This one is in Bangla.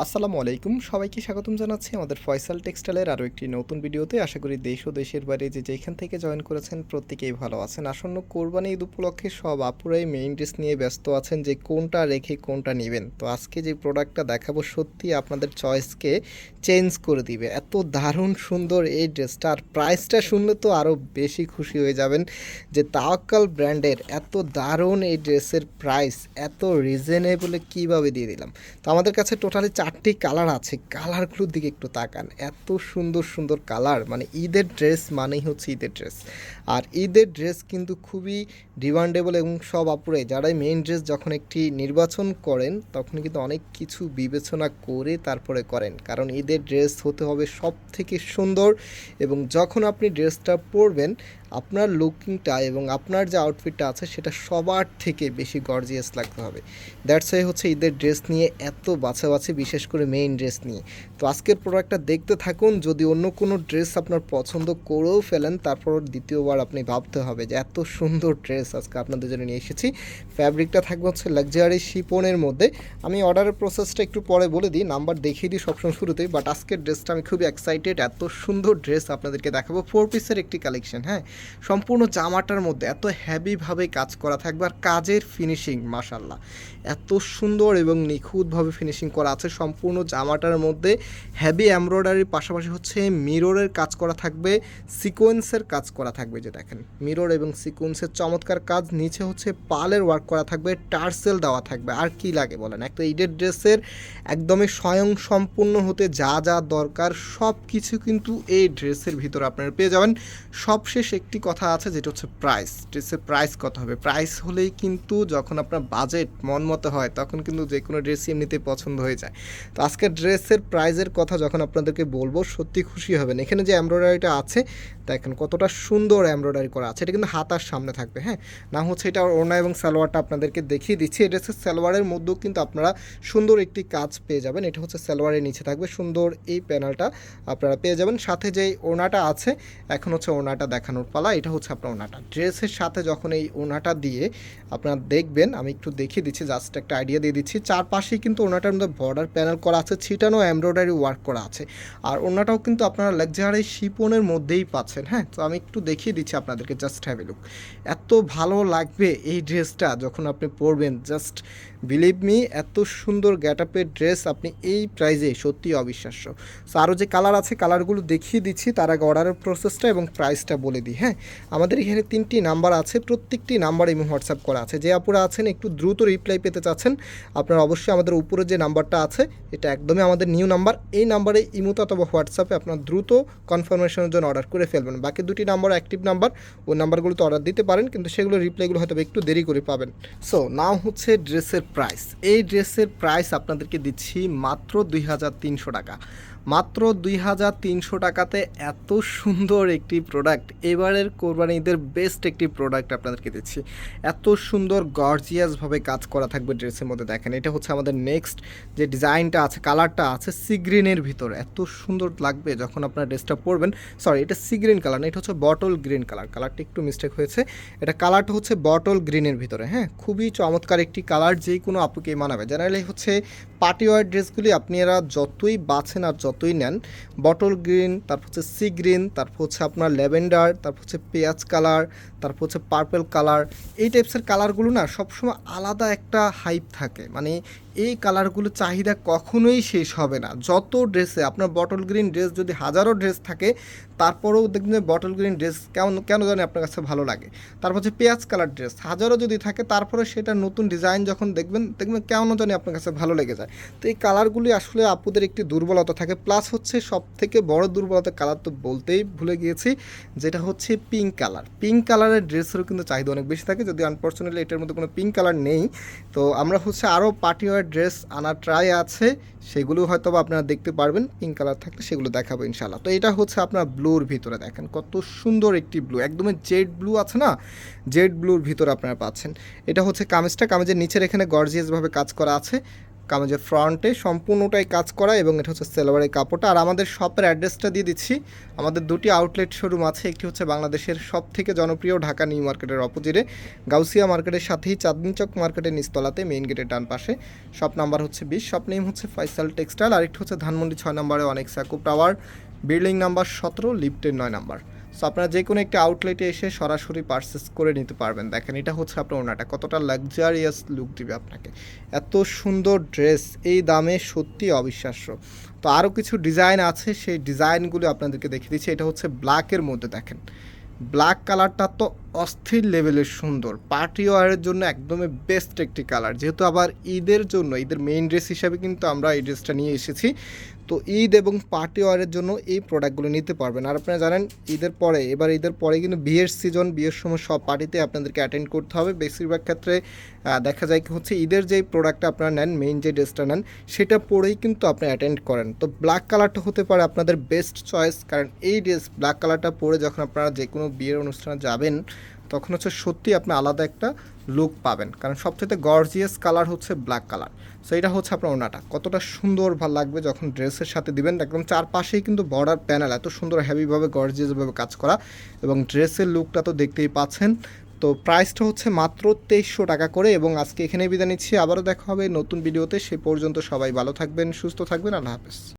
আসসালামু আলাইকুম। সবাইকে স্বাগতম জানাচ্ছি আমাদের ফয়সাল টেক্সটাইলের আরও একটি নতুন ভিডিওতে। আশা করি দেশ ও দেশের বাইরে যে যেখান থেকে জয়েন করেছেন প্রত্যেকেই ভালো আছেন। আসন্ন কোরবানি ঈদ উপলক্ষে সব আপুরাই মেইন ড্রেস নিয়ে ব্যস্ত আছেন যে কোনটা রেখে কোনটা নেবেন। তো আজকে যে প্রোডাক্টটা দেখাবো সত্যি আপনাদের চয়েসকে চেঞ্জ করে দিবে। এত দারুণ সুন্দর এই ড্রেসটা আর প্রাইসটা শুনলে তো আরও বেশি খুশি হয়ে যাবেন যে তাওয়াক্কাল ব্র্যান্ডের এত দারুণ এই ড্রেসের প্রাইস এত রিজনেবলে কীভাবে দিয়ে দিলাম। তো আমাদের কাছে টোটালি চারটি কালার আছে, কালারগুলোর দিকে একটু তাকান। এত সুন্দর সুন্দর কালার মানে ঈদের ড্রেস মানেই হচ্ছে ঈদের ড্রেস। আর ঈদের ড্রেস কিন্তু খুবই ডিমান্ডেবল এবং সব আপুরে যারাই মেইন ড্রেস যখন একটি নির্বাচন করেন, তখন কিন্তু অনেক কিছু বিবেচনা করে তারপরে করেন। কারণ ঈদের ড্রেস হতে হবে সব থেকে সুন্দর এবং যখন আপনি ড্রেসটা পরবেন আপনার লুকিংটা এবং আপনার যে আউটফিটটা আছে সেটা সবার থেকে বেশি গর্জিয়াস লাগতে হবে। দ্যাটস ওয়াই হচ্ছে ঈদের ড্রেস নিয়ে এত বাছা বাছাবাছি, বিশেষ করে মেইন ড্রেস নিয়ে। তো আজকের প্রোডাক্টটা দেখতে থাকুন, যদি অন্য কোনো ড্রেস আপনার পছন্দ করেও ফেলেন, তারপর দ্বিতীয়বার আপনি ভাবতে হবে যে এত সুন্দর ড্রেস আজকে আপনাদের জন্য নিয়ে এসেছি। ফ্যাব্রিকটা থাকবে হচ্ছে লাক্সারি শিপনের মধ্যে। আমি অর্ডারের প্রসেসটা একটু পরে বলে দিই নাম্বার দেখিয়ে দিই সবসময় শুরুতেই বাট আজকের ড্রেসটা আমি খুবই এক্সাইটেড এত সুন্দর ড্রেস আপনাদেরকে দেখাবো। ফোর পিসের একটি কালেকশন হ্যাঁ? সম্পূর্ণ জামাটার মধ্যে এত হ্যাভিভাবে কাজ করা থাকবে আর কাজের ফিনিশিং মাসাল্লাহ এত সুন্দর এবং নিখুঁতভাবে ফিনিশিং করা আছে। সম্পূর্ণ জামাটার মধ্যে হ্যাভি এমব্রয়ডারির পাশাপাশি হচ্ছে মিররের কাজ করা থাকবে সিকোয়েন্সের কাজ করা থাকবে যে দেখেন। মিরর এবং সিকোয়েন্সের চমৎকার কাজ। নিচে হচ্ছে পালের ওয়ার্ক করা থাকবে, টার্সেল দেওয়া থাকবে। আর কি লাগে বলেন? একটা ঈদের ড্রেসের একদমই স্বয়ং সম্পূর্ণ হতে যা যা দরকার সব কিছু কিন্তু এই ড্রেসের ভিতরে আপনারা পেয়ে যাবেন। সবশেষ একটি কথা আছে যেটা হচ্ছে প্রাইস ড্রেসের প্রাইস কত হবে। প্রাইস হলেই কিন্তু যখন আপনার বাজেট মন মতো হয়, তখন কিন্তু যে কোনো ড্রেসই এমনিতেই পছন্দ হয়ে যায়। তো আজকের ড্রেসের প্রাইজের কথা যখন আপনাদেরকে বলব, সত্যি খুশি হবেন। এখানে যে এমব্রয়ডারিটা আছে, দেখেন কতটা সুন্দর এমব্রয়ডারি করা আছে। এটা কিন্তু হাতার সামনে থাকবে হ্যাঁ? না হচ্ছে এটা ওড়না এবং সালোয়ারটা আপনাদেরকে দেখিয়ে দিচ্ছি। এটা হচ্ছে সালোয়ারের মধ্যেও কিন্তু আপনারা সুন্দর একটি কাজ পেয়ে যাবেন। এটা হচ্ছে সালোয়ারের নিচে থাকবে। সুন্দর এই প্যানেলটা আপনারা পেয়ে যাবেন। সাথে যেই ওড়নাটা আছে, এখন হচ্ছে ওড়নাটা দেখানোর পালা। এটা হচ্ছে আপনার ওনাটা। ড্রেসের সাথে যখন এই ওনাটা দিয়ে আপনারা দেখবেন, আমি একটু দেখিয়ে দিচ্ছি জাস্ট একটা আইডিয়া দিয়ে দিচ্ছি। চারপাশেই কিন্তু ওড়নাটার মধ্যে বর্ডার প্যানেল করা আছে, ছিটানো এমব্রয়ডারি ওয়ার্ক করা আছে। আর ওড়নাটাও কিন্তু আপনারা লাক্সারি শিপনের মধ্যেই পাচ্ছেন হ্যাঁ? তো আমি একটু দেখিয়ে দিচ্ছি আপনাদেরকে জাস্ট হ্যাভ এ লুক এত ভালো লাগবে এই ড্রেসটা যখন আপনি পরবেন জাস্ট বিলিভ মি এত সুন্দর গ্যাটাপের ড্রেস আপনি এই প্রাইজে সত্যি অবিশ্বাস্য। সো আরও যে কালার আছে কালারগুলো দেখিয়ে দিচ্ছি, তার আগে অর্ডারের প্রসেসটা এবং প্রাইসটা বলে দিই হ্যাঁ? আমাদের এখানে তিনটি নাম্বার আছে, প্রত্যেকটি নাম্বার এবং হোয়াটসঅ্যাপ করা আছে। যে আপুরা আছেন, একটু দ্রুত রিপ্লাই পেতে চাচ্ছেন, আপনারা অবশ্যই আমাদের উপরে যে নাম্বারটা আছে, এটা একদমই আমাদের নিউ নাম্বার এই নাম্বারে ইমোতে অথবা হোয়াটসঅ্যাপে আপনার দ্রুত কনফার্মেশনের জন্য অর্ডার করে ফেলবেন। বাকি দুটি নাম্বার অ্যাক্টিভ নাম্বার ওই নাম্বারগুলোতে অর্ডার দিতে পারেন, কিন্তু সেগুলো রিপ্লাইগুলো হয়তো একটু দেরি করে পাবেন। সো নাও হচ্ছে ড্রেসের প্রাইস এই ড্রেসের প্রাইস আপনাদেরকে দিচ্ছি মাত্র দুই হাজার তিনশো টাকা। মাত্র দুই হাজার তিনশো টাকাতে এত সুন্দর একটি প্রোডাক্ট এবারের কোরবানি ঈদের বেস্ট একটি প্রোডাক্ট আপনাদেরকে দিচ্ছি। এত সুন্দর গর্জিয়াসভাবে কাজ করা থাকবে ড্রেসের মধ্যে দেখেন, এটা হচ্ছে আমাদের নেক্সট যে ডিজাইনটা আছে কালারটা আছে সি ভিতর। এত সুন্দর লাগবে যখন আপনার ড্রেসটা পরবেন। সরি এটা সি গ্রিন কালার না, এটা হচ্ছে বটল গ্রিন কালার কালারটা একটু মিস্টেক হয়েছে। এটা কালারটা হচ্ছে বটল গ্রিনের ভিতরে হ্যাঁ? খুবই চমৎকার একটি কালার যে কোনো আপুকে মানাবে। জেনারেলি হচ্ছে পার্টি ওয়ার ড্রেসগুলি আপনারা যতই বাছেন আর যতই নেন বটল গ্রিন তারপর হচ্ছে সি গ্রিন তারপর হচ্ছে আপনার ল্যাভেন্ডার তারপর হচ্ছে পেঁয়াজ কালার তারপর হচ্ছে পার্পেল কালার এই টাইপসের কালারগুলো না সবসময় আলাদা একটা হাইপ থাকে। মানে এই কালারগুলো চাহিদা কখনোই শেষ হবে না। যত ড্রেসে আপনার বটল গ্রিন ড্রেস যদি হাজারো ড্রেস থাকে, তারপরেও দেখবেন যে বটল গ্রিন ড্রেস কেমন, কেন জানি আপনার কাছে ভালো লাগে। তারপর হচ্ছে পেঁয়াজ কালার ড্রেস হাজারো যদি থাকে, তারপরে সেটা নতুন ডিজাইন যখন দেখবেন দেখবেন কেমন জানি আপনার কাছে ভালো লেগে যায়। তো এই কালারগুলি আসলে আপুদের একটি দুর্বলতা থাকে। প্লাস হচ্ছে সব থেকে বড় দুর্বলতা কালার তো বলতেই ভুলে গিয়েছি, যেটা হচ্ছে পিঙ্ক কালার পিঙ্ক কালারের ড্রেসেরও কিন্তু চাহিদা অনেক বেশি থাকে। যদি আনফর্চুনেটলি এটার মধ্যে কোনো পিঙ্ক কালার নেই, তো আমরা হচ্ছে আরও পার্টি ওয়ার ড্রেস আনার ট্রাই আছে, সেগুলো হয়তো আপনারা দেখতে পারবেন পিঙ্ক কালার থাকলে সেগুলো দেখাবো ইনশাল্লাহ তো এটা হচ্ছে আপনার ব্লুর ভিতরে দেখেন, কত সুন্দর একটি ব্লু, একদমই জেড ব্লু আছে না? জেড ব্লুর ভিতরে আপনারা পাচ্ছেন। এটা হচ্ছে কামিজটা, কামিজের নিচের এখানে গর্জিয়াসভাবে কাজ করা আছে। কামিজের ফ্রন্টে সম্পূর্ণটাই কাজ করা এবং এটা হচ্ছে সেলোয়ারের কাপড়টা। আর আমাদের শপের অ্যাড্রেসটা দিয়ে দিচ্ছি। আমাদের দুটি আউটলেট শোরুম আছে। একটি হচ্ছে বাংলাদেশের সব থেকে জনপ্রিয় ঢাকা নিউ মার্কেটের অপোজিটে। গাউসিয়া মার্কেটের সাথেই চাঁদনি চক মার্কেটের নিচতলাতে মেইন গেটের ডান পাশে। শপ নাম্বার হচ্ছে বিশ। শপ নেম হচ্ছে ফয়সাল টেক্সটাইল। আরেকটি হচ্ছে ধানমন্ডি ছয় নম্বরে অনেক সাকুব টাওয়ার। বিল্ডিং নাম্বার সতেরো, লিফটের নয় নাম্বার। সো আপনারা যে কোনো একটা আউটলেটে এসে সরাসরি পারচেস করে নিতে পারবেন। দেখেন, এটা হচ্ছে আপনার ওনাটা। কতটা লাক্সারিয়াস লুক দিবে আপনাকে। এত সুন্দর ড্রেস এই দামে সত্যি অবিশ্বাস্য। তো আরও কিছু ডিজাইন আছে, সেই ডিজাইনগুলো আপনাদেরকে দেখিয়ে দিচ্ছি। এটা হচ্ছে ব্ল্যাকের মধ্যে, দেখেন। ব্ল্যাক কালারটা তো অস্থির লেভেলের সুন্দর। পার্টি ওয়ারের জন্য একদমই বেস্ট একটি কালার যেহেতু আবার ঈদের জন্য, ঈদের মেইন ড্রেস হিসাবে কিন্তু আমরা এই ড্রেসটা নিয়ে এসেছি। তো ঈদ এবং পার্টি ওয়ারের জন্য এই প্রোডাক্টগুলো নিতে পারবেন। আর আপনারা জানেন, ঈদের পরে, এবার ঈদের পরে কিন্তু বিয়ের সিজন বিয়ের সময় সব পার্টিতে আপনাদেরকে অ্যাটেন্ড করতে হবে। বেশিরভাগ ক্ষেত্রে দেখা যায় কি হচ্ছে, ঈদের যেই প্রোডাক্টটা আপনারা নেন মেইন যে ড্রেসটা নেন, সেটা পরেই কিন্তু আপনি অ্যাটেন্ড করেন। তো ব্ল্যাক কালারটা হতে পারে আপনাদের বেস্ট চয়েস কারণ এই ড্রেস ব্ল্যাক কালারটা পরে যখন আপনারা যে কোনো বিয়ের অনুষ্ঠানে যাবেন তখন হচ্ছে সত্যি আপনি আলাদা একটা লুক পাবেন। কারণ সবচেয়ে গর্জিয়াস কালার হচ্ছে ব্ল্যাক কালার সো এটা হচ্ছে আপনার ওনাটা কতটা সুন্দর ভালো লাগবে যখন ড্রেসের সাথে দিবেন। একদম চারপাশেই কিন্তু বর্ডার প্যানেল এত সুন্দর হ্যাভিভাবে গর্জিয়াসভাবে কাজ করা। এবং ড্রেসের লুকটা তো দেখতেই পাচ্ছেন। তো প্রাইসটা হচ্ছে মাত্র তেইশশো টাকা করে এবং আজকে এখানেই বিদায় নিচ্ছি। আবারও দেখা হবে নতুন ভিডিওতে সে পর্যন্ত সবাই ভালো থাকবেন, সুস্থ থাকবেন। আল্লাহ হাফেজ।